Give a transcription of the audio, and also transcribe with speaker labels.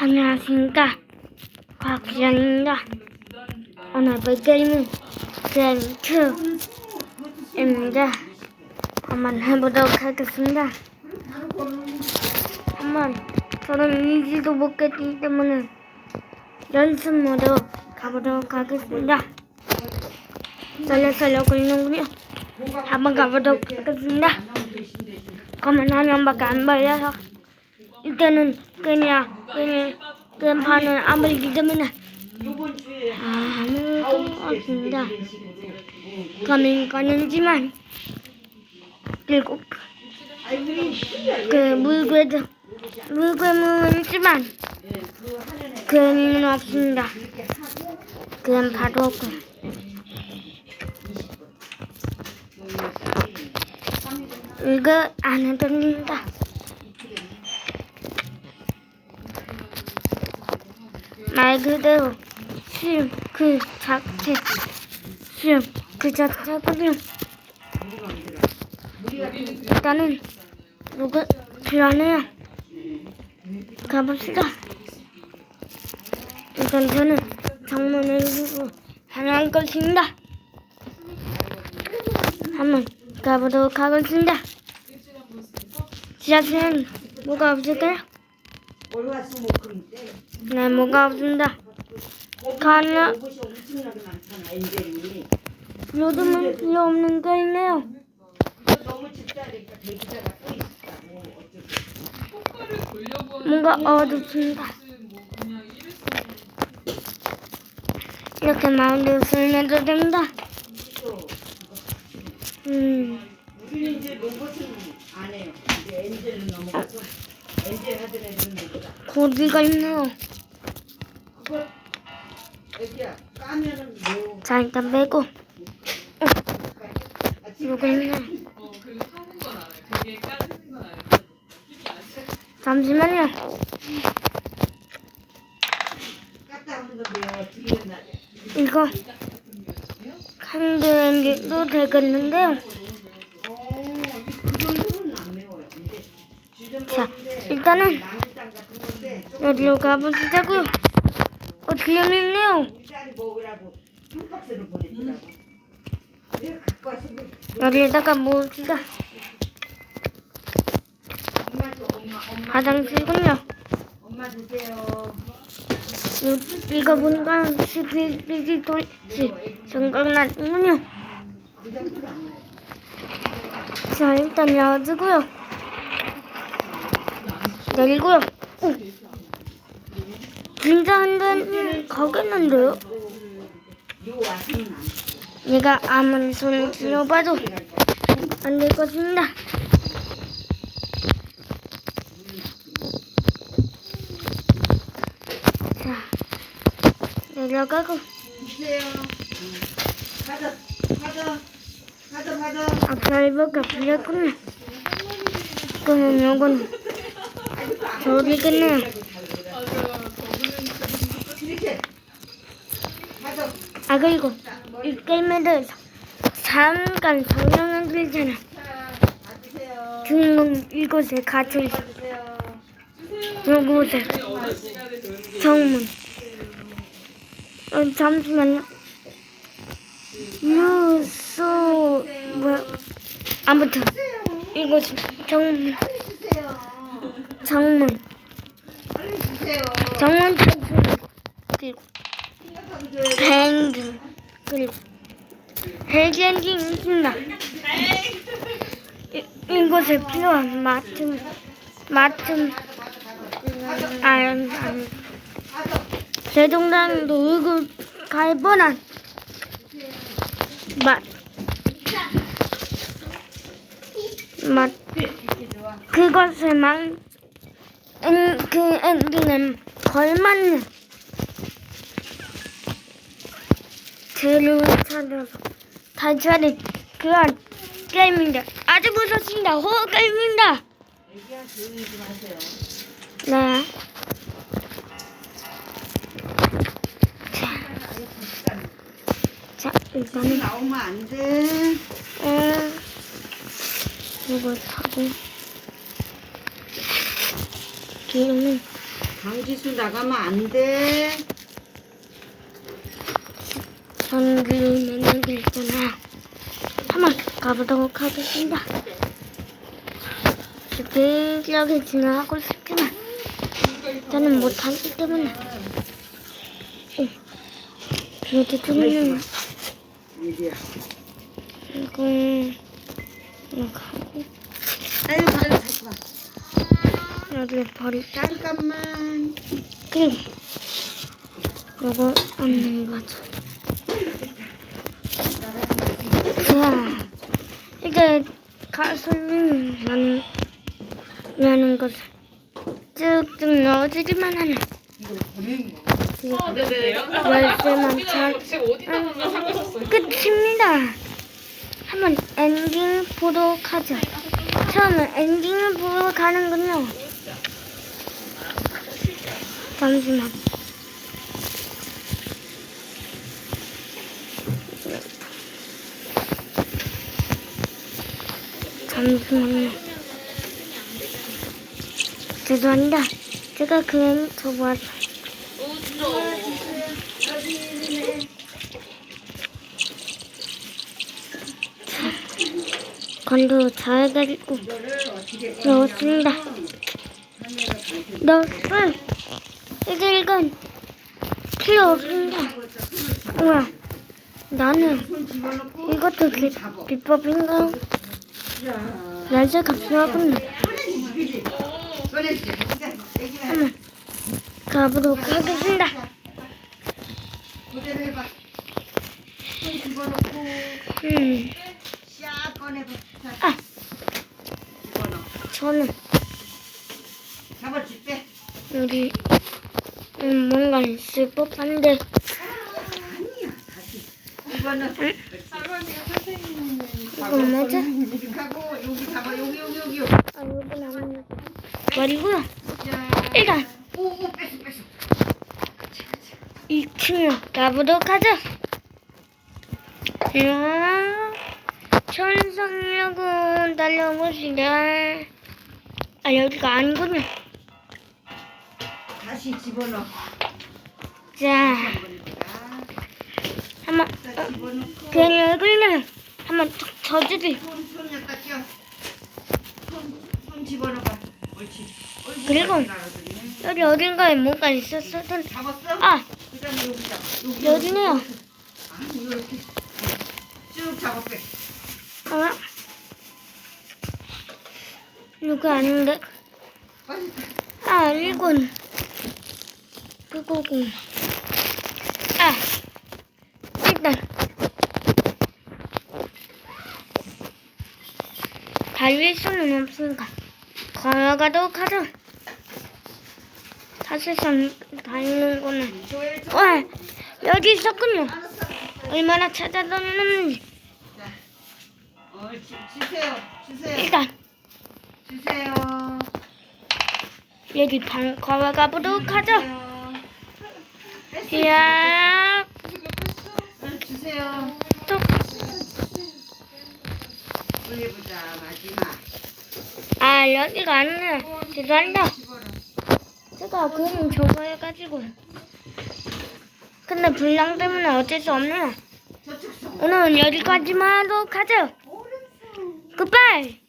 Speaker 1: 안녕하십니까? 곽기현입니다. 오늘 볼 게임은 젠2입니다. 한번 해보도록 하겠습니다. 한번 저는 이지도 못겠기 때문에 연습 모드 가보도록 하겠습니다. 설레설레 걸리는군요 한번 가보도록 하겠습니다. 그러면 한 명밖에 안 걸려서 이때는 그냥 그냥 그판은 안 걸리기 때문에 아무것도 없습니다. 가면 가는지만 그리고 그 물괴도 물괴물은 있지만 그 의미는 없습니다. 그냥 바로 없고 이거 안 해도 됩니다. 말 그대로 시험 그 자체 시험 그 자체군요. 일단은 누구 필요하네요. 가봅시다. 일단 저는 정문을 열고 향할 것입니다. 한번 가보도록 하겠습니다. 지하철은 뭐가 없을까요? 네, 뭐가 없습니다. 가나 요즘은 필요 없는 거 있네요. 뭔가 어둡습니다. 이렇게 마음대로 쓰면도 됩니다. 음,
Speaker 2: 우리는 이제 로봇은 안 해요 엔젤로 넘어가서 엔젤 하던 애들은 뭐다
Speaker 1: 고리가 있네요.
Speaker 2: 그거 애기야 까면은 뭐
Speaker 1: 자, 일단 빼고. 요거 있네.
Speaker 3: 어 그리고 타는 건 알아요 그게 까지는 건 알아요 힘이 나지
Speaker 1: 잠시만요.
Speaker 2: 깠다 하는 건데요 뒤에 나
Speaker 1: 이거 한개도 되겠는데요.
Speaker 2: 어, 그 정도는 안 매워요 이제 주전
Speaker 1: 자, 일단은 여기로 가보시자고요. 어,
Speaker 2: 뭐
Speaker 1: 여기에다가
Speaker 2: 엄마
Speaker 1: 화장실군요. 이거 보니까 스피드 돌지 생각나는군요. 자, 일단 열어주고요. 내리고요. 오. 진짜 한 대는 가겠는데요? 얘가 아무리 손을 들어봐도 안 될 것입니다. 자, 내려가고
Speaker 2: 가자 가자 가자 가자
Speaker 1: 아, 별거가 풀렸군요. 그러면
Speaker 3: 저거는
Speaker 2: 이렇게 가자
Speaker 1: 아, 그리고 이 게임에 대해서 잠깐.
Speaker 2: 자 가주세요
Speaker 1: 주인공 이곳에 갇혀 있어.
Speaker 3: 게
Speaker 1: 정문. 어, 잠시만요. 유소 뭐 아무튼 이곳 정문 정문 정문 그리고 뱅기 그리고 헬기 엔진 있습니다. 이, 이곳에 필요한 마침 마침 아니 대동단도 의구 갈 뻔한 맛 맛 그것에만 엔, 그 엔딩은 걸맞는 재료를 찾아서 탈출하는 그런 게임입니다. 아주 무섭습니다. 호러 게임입니다.
Speaker 2: 애기야 조용히 좀 하세요
Speaker 1: 네. 자, 일단은
Speaker 2: 나오면 안돼
Speaker 1: 음, 이걸 사고 기름은
Speaker 2: 강지수 나가면 안 돼.
Speaker 1: 전기 매는 있잖아. 한번 가보도록 하겠습니다. 기억에 진행하고 싶지만 저는 못하기 때문에 오, 이렇게 뜨면. 이거 이거 하고
Speaker 2: 아유, 아유, 잠깐만.
Speaker 1: 여기에 버릴까?
Speaker 2: 잠깐만.
Speaker 1: 그리고 이거 없는 거죠. 자, 이제 가솔린 라는 라는 것을 쭉쭉 넣어주기만 하면
Speaker 3: 어, 네네.
Speaker 1: 열쇠만 잘. 끝입니다. 한번 엔딩 보도록 하죠. 처음에 엔딩을 보러 가는군요. 잠시만. 잠시만요. 죄송합니다. 제가 그냥 저거 건도 잘 가지고 넣었습니다. 넣었어요. 이제 이건 필요 없습니다. 우와, 나는. 이것도 비, 비법인가요? 날씨가 필요하군요. 한번 가보도록 하겠습니다. 음, 아. 저는. 여기 음, 뭔가 있을 법한데. 이거 맞아?
Speaker 2: 하고 여기 잡아 여기 여기 여기 여기.
Speaker 1: 아.
Speaker 2: 자,
Speaker 1: 일단
Speaker 2: 오오 뺐어 뺐어.
Speaker 1: 2층으로 가보도록 하죠. 이야, 천상력은 달려보시자. 아, 여기가 아니군요.
Speaker 2: 다시 집어넣어.
Speaker 1: 자, 한번,
Speaker 2: 자, 집어넣고.
Speaker 1: 괜히 얼굴면 한번 툭 져주지.
Speaker 2: 손, 손 약간 껴. 손, 손 집어넣어봐. 옳지. 어이구,
Speaker 1: 그리고. 여기 어딘가에 뭔가 있었을 텐데.
Speaker 2: 잡았어?
Speaker 1: 아,
Speaker 2: 그 다음에 여기 잡. 여기,
Speaker 1: 여기네요.
Speaker 2: 아니, 이렇게. 쭉 잡아 빼.
Speaker 1: 아, 이거 아닌데.
Speaker 2: 빨리.
Speaker 1: 아, 이건 그거고. 아, 일단 달릴 수는 없으니까 걸어가도록 하죠. 사실상 달리는 거는. 와 여기 있었군요. 얼마나 찾아다녔는지.
Speaker 2: 주세요. 주세요.
Speaker 1: 일단
Speaker 2: 주세요.
Speaker 1: 여기 방 걸어가 보도록 하죠. 이야,
Speaker 2: 응, 주세요.
Speaker 1: 또
Speaker 2: 올려보자. 마지막.
Speaker 1: 아 여기가 아니네. 죄송합니다. 제가 그림 저거 해가지고. 근데 불량 때문에 어쩔 수
Speaker 2: 서.
Speaker 1: 오늘은 여기까지만 하도록 하죠. 굿바이.